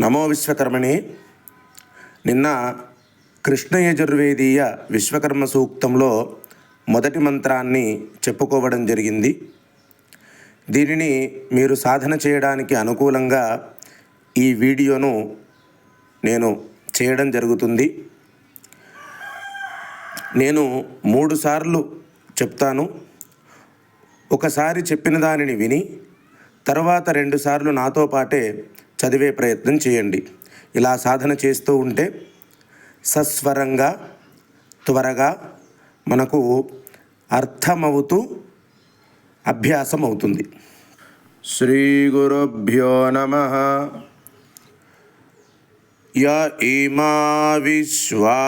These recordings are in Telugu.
నమో విశ్వకర్మణి. నిన్న కృష్ణ యజుర్వేదీయ విశ్వకర్మ సూక్తంలో మొదటి మంత్రాన్ని చెప్పుకోవడం జరిగింది. దీనిని మీరు సాధన చేయడానికి అనుకూలంగా ఈ వీడియోను నేను చేయడం జరుగుతుంది. నేను మూడు సార్లు చెప్తాను. ఒకసారి చెప్పిన దానిని విని తర్వాత రెండుసార్లు నాతో పాటే చదివే ప్రయత్నం చేయండి. ఇలా సాధన చేస్తూ ఉంటే సస్వరంగా త్వరగా మనకు అర్థమవుతూ అభ్యాసం అవుతుంది శ్రీ గురుభ్యో నమ. య ఇమా విశ్వా.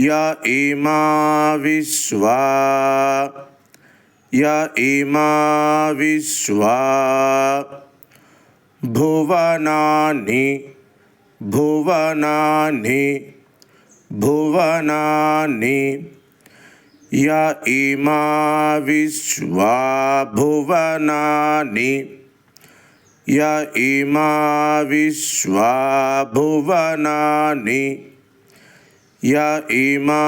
య ఇమా విశ్వా. య ఇమా విశ్వా. భువనాని భువనాని భువనాని య ఇమా విశ్వా భువనాని య ఇమా విశ్వా భువనాని య ఇమా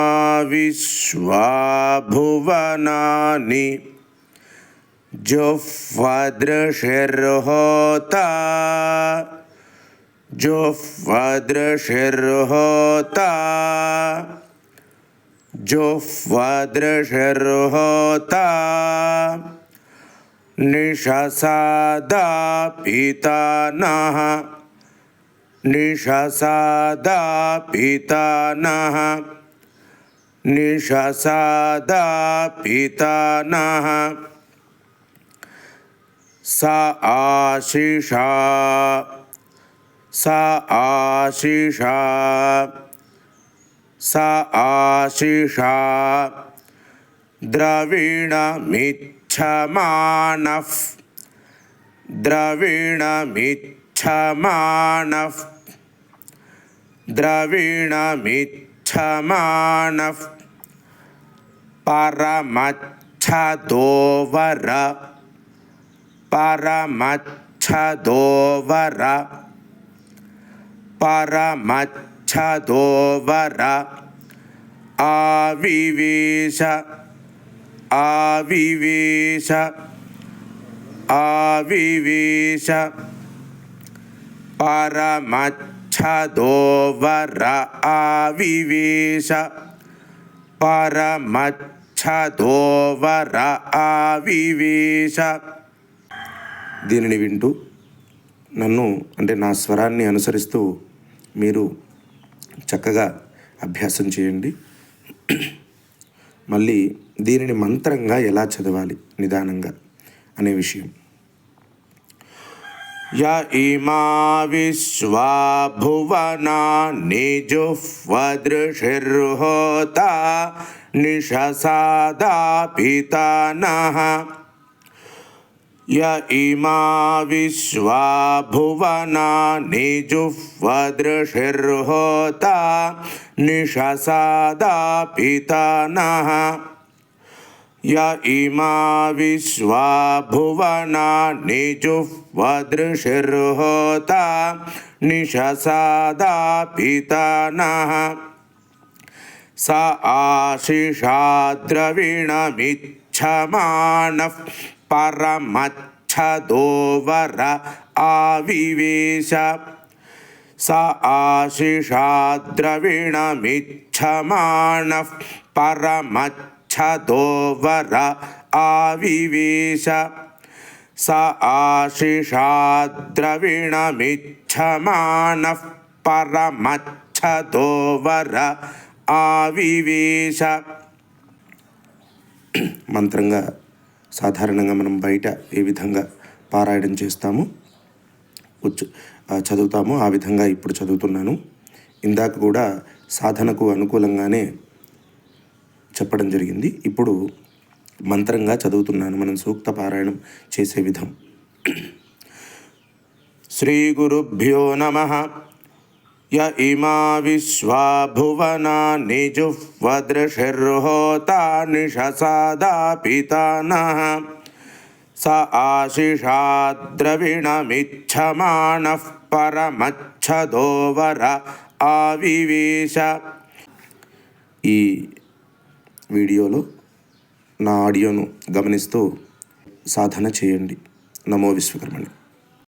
విశ్వా భువనాని जुह्वादृशिर्होता जुह्वादृशिर्होता जुह्वादृशिर्होता निशसादा पिता नः निशसादा पिता नः निशसादा पिता नः स आशिषा। स आशिषा। स आशिषा। द्रविणमिच्छमानः। द्रविणमिच्छमानः। द्रविणमिच्छमानः। परमच्छदोवर परमच्छदोवर। परमच्छदोवर। आविवेश। आविवेश। आविवेश। परमच्छदोवर। आविवेश। परमच्छदोवर। आविवेश। దీనిని వింటూ నన్ను అంటే నా స్వరాన్ని అనుసరిస్తూ మీరు చక్కగా అభ్యాసం చేయండి. మళ్ళీ దీనిని మంత్రంగా ఎలా చదవాలి నిదానంగా అనే విషయం. య ఇమా విశ్వా భువనా నిజుహ్వదృశిర్హోత నిషసాదా పితానః य इमा विश्वा भुवना निजुह्वदृशिर्होता य इमा विश्वा भुवना निजुह्दृशिर्होता निशसादा पिता नः स आशिषा द्रविणमित् क्षमाणः परमच्छदोवर आविवेश स आशिषा द्रविणमिच्छमाणः परमच्छदोवर आविवेश स आशिषा द्रविणमिच्छमाणः परमच्छदोवर आविवेश మంత్రంగా సాధారణంగా మనం బయట ఏ విధంగా పారాయణం చేస్తామో ఉచ్చు ఆ, చదువుతామో ఆ విధంగా ఇప్పుడు చదువుతున్నాను. ఇందాక కూడా సాధనకు అనుకూలంగానే చెప్పడం జరిగింది. ఇప్పుడు మంత్రంగా చదువుతున్నాను. మనం సూక్త పారాయణం చేసే విధం. శ్రీ గురుభ్యో నమ. य इमा विश्वा भुवना निजुह्वदृशिर्होता निशसादा पितानः స ఆశిషాద్రవిణమిచ్చమాణః పరమచ్చదోవర ఆవివేశ ఈ వీడియోలో నా ఆడియోను గమనిస్తూ సాధన చేయండి నమో విశ్వకర్మణి